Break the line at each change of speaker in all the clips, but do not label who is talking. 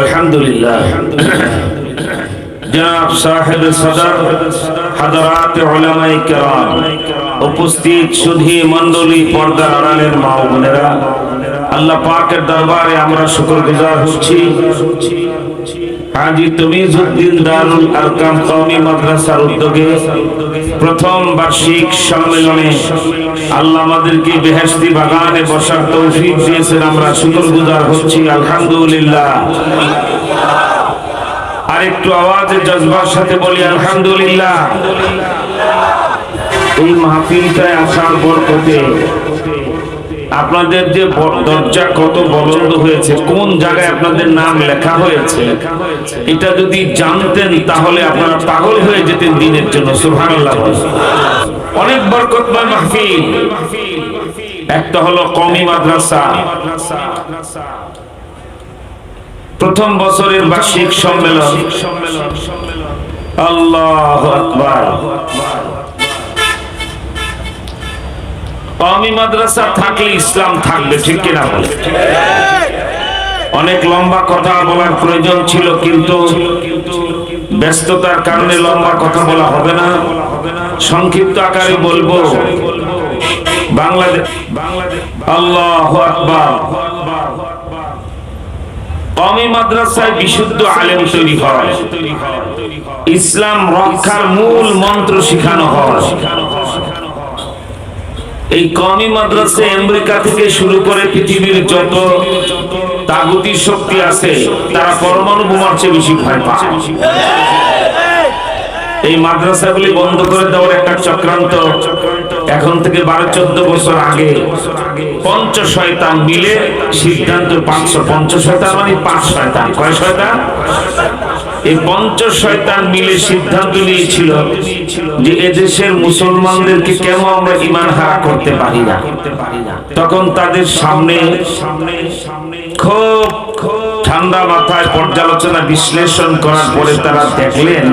আলহামদুলিল্লাহ। উপস্থিত সুধী আড়ালের মা বোনেরা, আল্লাহ পাকের দরবারে আমরা শুকরগুজার হচ্ছি। উদ্যোগে প্রথম বার্ষিক সম্মেলনে আল্লাহ আমাদেরকে বেহেশতি বাগানে বসার তৌফিক দিয়েছেন, আমরা শুকরগুজার হচ্ছি, আলহামদুলিল্লাহ। আর একটু আওয়াজে জজবার সাথে বলি, আলহামদুলিল্লাহ। এই মাহফিলটায় আসার বরকতে আপনাদের যে দরজা কত বলন্দ হয়েছে, কোন জায়গায় আপনাদের নাম লেখা হয়েছে, এটা যদি জানতেন তাহলে আপনারা পাগল হয়ে যেতেন দিনের জন্য, সুবহানাল্লাহ অনেক বরকতময় মাহফিল। একটা হলো কমি মাদ্রাসা। প্রথম বছরের বার্ষিক সম্মেলন। আল্লাহ আকবার। কওমি মাদ্রাসা থাকলে ইসলাম থাকবে, ঠিক কিনা বলে? অনেক লম্বা কথা বলার প্রয়োজন ছিল, কিন্তু ব্যস্ততার কারণে লম্বা কথা বলা হবে না। সংক্ষিপ্ত আকারে বলব। মাদ্রাসা আমেরিকা থেকে শুরু করে পৃথিবীর যত তাগুতি শক্তি আছে, তারা পরমাণু বোমার চেয়ে বেশি ভয় পায়। এই মাদ্রাসাগুলি বন্ধ করে দেওয়ার একটা চক্রান্ত এখন থেকে বারো চোদ্দ বছর আগে। পঞ্চ শয়তান মিলে সিদ্ধান্ত পাঁচশো পঞ্চ শয়তান মানে পাঁচ শয়তান। কয় শয়তান? এই পঞ্চ শয়তান মিলে সিদ্ধান্ত নিয়েছিল যে এদেশের মুসলমানদেরকে কেন আমরা ইমান হারা করতে পারি না? তখন তাদের সামনে খুব ঠান্ডা মাথায় পর্যালোচনা বিশ্লেষণ করার পরে তারা দেখলেন,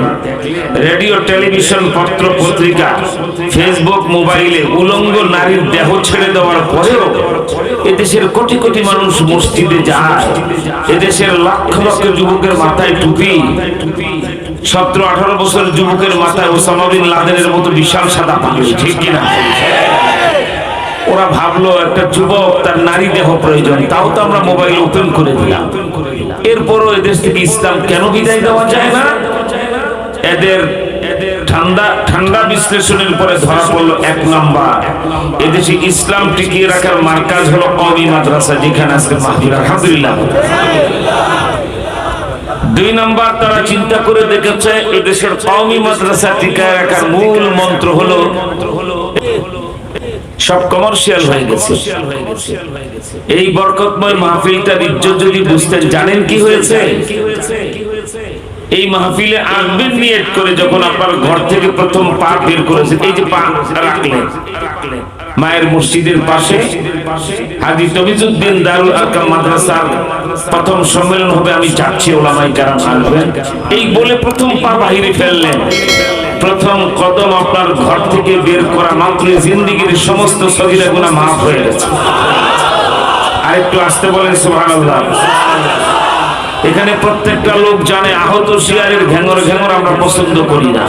রেডিও, টেলিভিশন, পত্র পত্রিকা, ফেসবুক, মোবাইলে উলঙ্গ নারীর দেহ ছেড়ে দেওয়ার পরেও এদেশের কোটি কোটি মানুষ মসজিদে যায়। এদেশের লক্ষ লক্ষ যুবকের মাথায় টুপি। সতেরো আঠারো বছর যুবকের মাথায় ওসামা বিন লাদেনের মতো বিশাল সাদা পাগড়ি, ঠিক কিনা? ওরা ভাবলো, একটা যুবক তার নারী দেহ প্রয়োজন, তাও তো আমরা মোবাইল ওপেন করে দিলাম। এরপরও এদেশ থেকে ইসলাম কেন বিদায় দেওয়া যায় না? এদের ঠান্ডা ঠান্ডা টিকিয়ে রাখার দুই নাম্বার তারা চিন্তা করে দেখেছে, এদেশের কওমি মাদ্রাসা টিকায় রাখার মূল মন্ত্র হলো সব কমার্শিয়াল হয়ে গেছে। এই বরকতময় মাহফিলটার ইজ্জত যদি বুঝতেন জানেন কি হয়েছে? এই মাহফিলে আসবেন নিয়ত করে যখন আপনার ঘর থেকে প্রথম পা বের করেছেন এই যে পা রাখলেন। মায়ের মসজিদের পাশে হাজি তবিজুদ্দিন দারুল আরকাম মাদ্রাসার প্রথম সম্মেলন হবে, আমি যাচ্ছি ওলামাই কারাম আসবেন। এই বলে প্রথম পা বাহিরে ফেললেন। প্রথম কদম আপনার ঘর থেকে বের করা মাত্র জিন্দিগির সমস্ত সগিরা গুণা মাফ হয়ে গেছে। আরেকটু আসতে বলেন, সুবহানাল্লাহ। এখানে প্রত্যেকটা লোক জানে, আহত শিয়ারের ঘেঙর ঘেঙর আমরা পছন্দ করি না।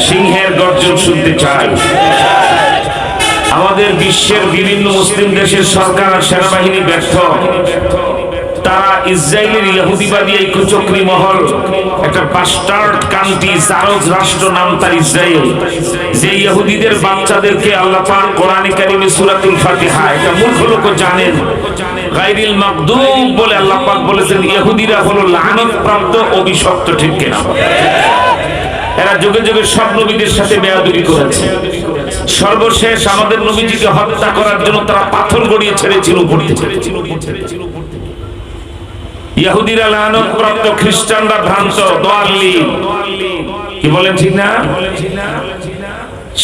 সিংহের গর্জন শুনতে চাই। আমাদের বিশ্বের বিভিন্ন মুসলিম দেশের সরকার আর সেনাবাহিনী ব্যর্থ। তারা ইসরায়েলের ইহুদিবাদী এই কুচক্রি মহল, একটা বাস্টার্ড জারজ রাষ্ট্র নাম তার ইসরায়েল। যে ইহুদিদের বাচ্চাদেরকে আল্লাহ পাক কারিমে সূরাতুল ফাতিহা, এটা মূর্খ লোক জানেন। মাগদুব বলে আল্লাহ পাক বলেছেন, ইহুদিরা হলো লানত প্রাপ্ত অভিশপ্ত, ঠিক কিনা? এরা যুগে যুগে সব নবীদের সাথে বেয়াদবি করেছে। সর্বশেষ আমাদের নবীজিকে হত্যা করার জন্য তারা পাথর গড়িয়ে ছেড়েছিল, উপর থেকে। ইহুদিরা লানত প্রাপ্ত খ্রিস্টানরা ভ্রান্ত কি বলেন ঠিক না?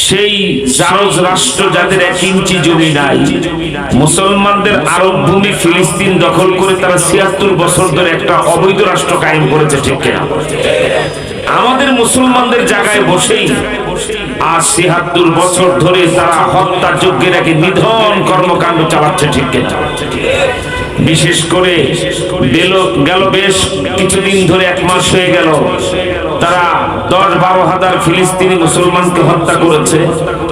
সেই জারজ রাষ্ট্র যাদের এক ইঞ্চি জমি নাই, মুসলমানদের আরব ভূমি ফিলিস্তিন দখল করে তারা ছিয়াত্তর বছর ধরে একটা অবৈধ রাষ্ট্র কায়েম করেছে, ঠিক কিনা? আমাদের মুসলমানদের জায়গায় বসেই আজ ছিয়াত্তর বছর ধরে তারা হত্যা যজ্ঞের এক নিধন কর্মকাণ্ড চালাচ্ছে, ঠিক কিনা? বিশেষ করে গেল বেশ কিছুদিন ধরে এক মাস হয়ে গেল। তারা দশ বারো হাজার ফিলিস্তিনি মুসলমানকে হত্যা করেছে।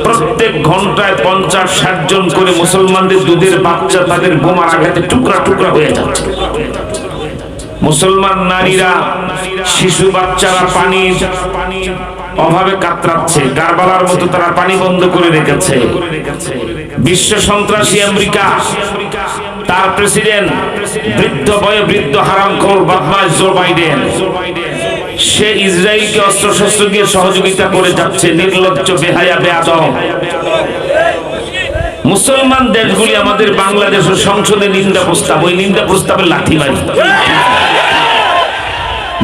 প্রত্যেক ঘন্টায় পঞ্চাশ, ষাট জন করে মুসলমানদের দুধের বাচ্চা তাদের বোমার আঘাতে টুকরা টুকরা হয়ে যাচ্ছে। মুসলমান নারীরা, শিশু বাচ্চারা পানির অভাবে কাতরাচ্ছে। গারবালার মতো তারা পানি বন্ধ করে রেখেছে। বিশ্ব সন্ত্রাসী আমেরিকা তার প্রেসিডেন্ট, বৃদ্ধ বয়ে বৃদ্ধ হারাম খোর বদমাস জো বাইডেন। সে ইসরায়েলকে অস্ত্র শস্ত্র দিয়ে সহযোগিতা করে যাচ্ছে, নির্লজ্জ, বেহায়া বেয়াদব মুসলমান দেশগুলি আমাদের বাংলাদেশের সংসদে নিন্দা প্রস্তাব, ওই নিন্দা প্রস্তাবে লাঠি মারি।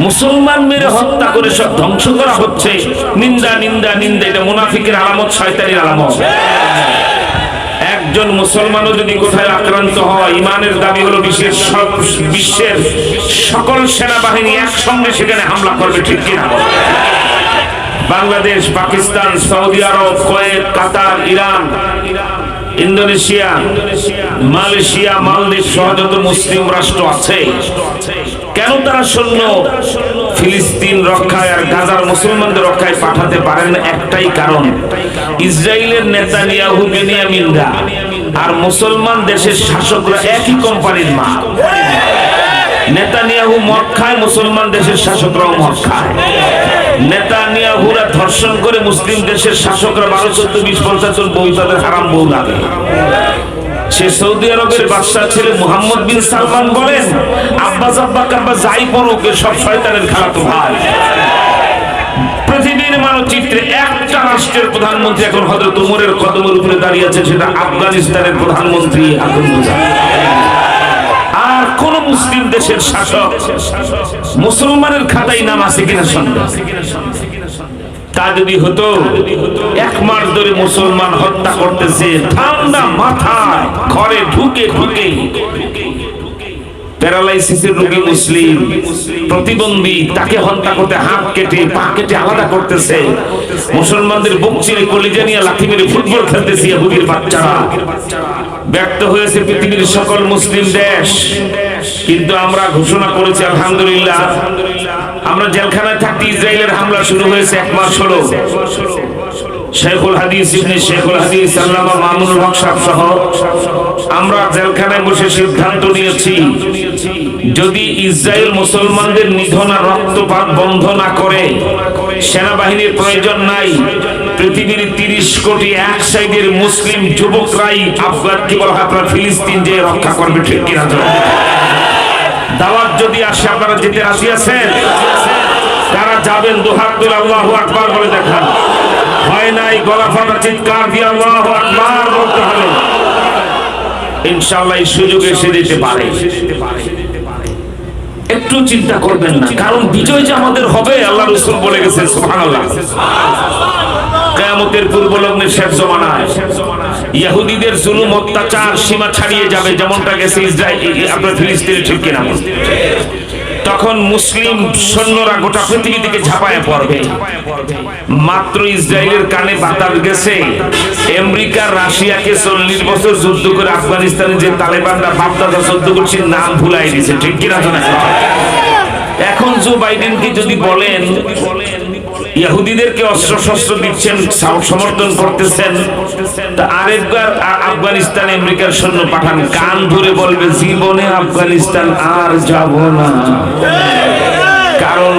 মুসলমান মেরে হত্যা করে সব ধ্বংস করা হচ্ছে। নিন্দা নিন্দা নিন্দা, এটা মুনাফিকের আলামত, শয়তানির আলামত। একজন মুসলমানও যদি কোথায় আক্রান্ত হয়, ইমানের দাবি হলো বিশ্বের সব বিশ্বের সকল সেনাবাহিনী একসঙ্গে সেখানে হামলা করবে, ঠিক কিনা? Bangladesh, Pakistan, Saudi Arab, Kuwait, Qatar, Iran, Indonesia, Malaysia, মালদ্বীপ সহ যত মুসলিম রাষ্ট্র আছে, কেন তারা সৈন্য ফিলিস্তিন রক্ষায় আর গাজার মুসলমানদের রক্ষায় পাঠাতে পারেন একটাই কারণ, ইসরায়েলের নেতা নিয়াহু বেনিয়ামিনরা আর মুসলমান দেশের শাসকরা একই কোম্পানির মা নেতানিয়াহু মদ খায়, মুসলমান দেশের শাসকরাও মদ খায়। নেতানিয়াহুরা ধর্ষণ করে মুসলিম দেশের শাসকরা বারো, চোদ্দ, বিশ, পঞ্চাশ জন বউ তাদের হারাম বউ লাগে সে সৌদি আরবের বাদশাহ ছেলে মুহাম্মদ বিন সালমান বলেন, আব্বাস, আব্বা, কাব্বা যাই পড়ুক সব শয়তানের খারাপ ভাই। পৃথিবীর মানচিত্রে একটা রাষ্ট্রের প্রধানমন্ত্রী এখন হযরত উমরের কদমের উপরে দাঁড়িয়ে আছে, সেটা আফগানিস্তানের প্রধানমন্ত্রী আর কোন মুসলিম দেশের শাসক মুসলমানের নাম আছে কিনা সন্দেহ? তা যদি হতো, এক মাস ধরে মুসলমান হত্যা করতেছে ঠান্ডা মাথায়, ঘরে ঢুকে ঢুকে প্যারালাইসিসের রোগী মুসলিম, প্রতিবন্ধী, তাকে হত্যা করতে হাত কেটে, পা কেটে আলাদা করতেছে। মুসলমানদের বুক চিরে কলিজা নিয়ে লাথি মেরে ফুটবল খেলতেছে ইহুদির বাচ্চারা। ব্যক্ত হয়েছে পৃথিবীর সকল মুসলিম দেশ। কিন্তু আমরা ঘোষণা করেছি, আলহামদুলিল্লাহ, আমরা জেলখানায় থাকতে ইসরায়েলের হামলা শুরু হয়েছে এক মাস হলো। শেখুল হাদিস ইবনে শেখুল হাদিস, আল্লামা মামুনুল হক সাহেব সহ আমরা জেলখানায় বসে সিদ্ধান্ত নিয়েছি যদি ইসরায়েল মুসলমানদের নিধন আর রক্তপাত বন্ধ না করে, সেনাবাহিনীর প্রয়োজন নাই। পৃথিবীর তিরিশ কোটি এক সাইডের মুসলিম যুবকরাই আফগান কি বলা হয়, আপনার ফিলিস্তিন যে রক্ষা করবে, ঠিক কিনা? দাওয়াত যদি আসে, আপনারা যেতে রাজি আছেন? কারা যাবেন দুহাত তুলে, আল্লাহু আকবার বলে দেখান। হয় নাই, গলা ফাটা, চিৎকার দিয়ে আল্লাহু আকবার বলতে হবে। ইনশাআল্লাহ এই সুযোগ এসে যেতে পারে। একটু চিন্তা করবেন না। কারণ বিজয় যে আমাদের হবে, আল্লাহ রসুল বলে সুবহানাল্লাহ। কেয়ামতের পূর্ব লগ্নের শেষ জুলুম, অত্যাচার সীমা ছাড়িয়ে যাবে, যেমনটা গেছে ইসরায়েল ঠিক কিনা? তখন মুসলিম সৈন্যরা গোটা পৃথিবী থেকে ঝাঁপায় পড়বে। মাত্র ইসরায়েলের কানে বাতাস গেছে। আমেরিকা, রাশিয়াকে চল্লিশ বছর যুদ্ধ করে আফগানিস্তানে যে তালেবানরা বাপদাদা যুদ্ধ করছে নাম ভুলাই দিয়েছে। ঠিক কিনা জো বাইডেনকে যদি বলেন, ইহুদিদেরকে অস্ত্র শস্ত্র দিচ্ছেন সমর্থন করতেছেন আরেকবার আফগানিস্তান, আমেরিকার সৈন্য পাঠান। কান ধরে বলবে, জীবনে আফগানিস্তান আর যাব না। কারণ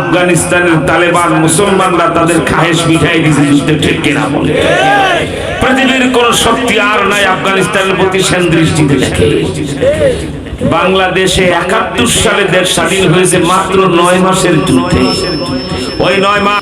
আফগানিস্তানের তালেবান মুসলমানরা তাদের খাহেশ মিঠাই দিয়েছে যুদ্ধে ঠিক কিনা বলে। পৃথিবীর কোন শক্তি আর নাই আফগানিস্তানের প্রতি, সেন দৃষ্টিতে দেখে। বাংলাদেশে একাত্তর সালে দেশ স্বাধীন হয়েছে মাত্র নয় মাসের যুদ্ধে। ওই নয় মাস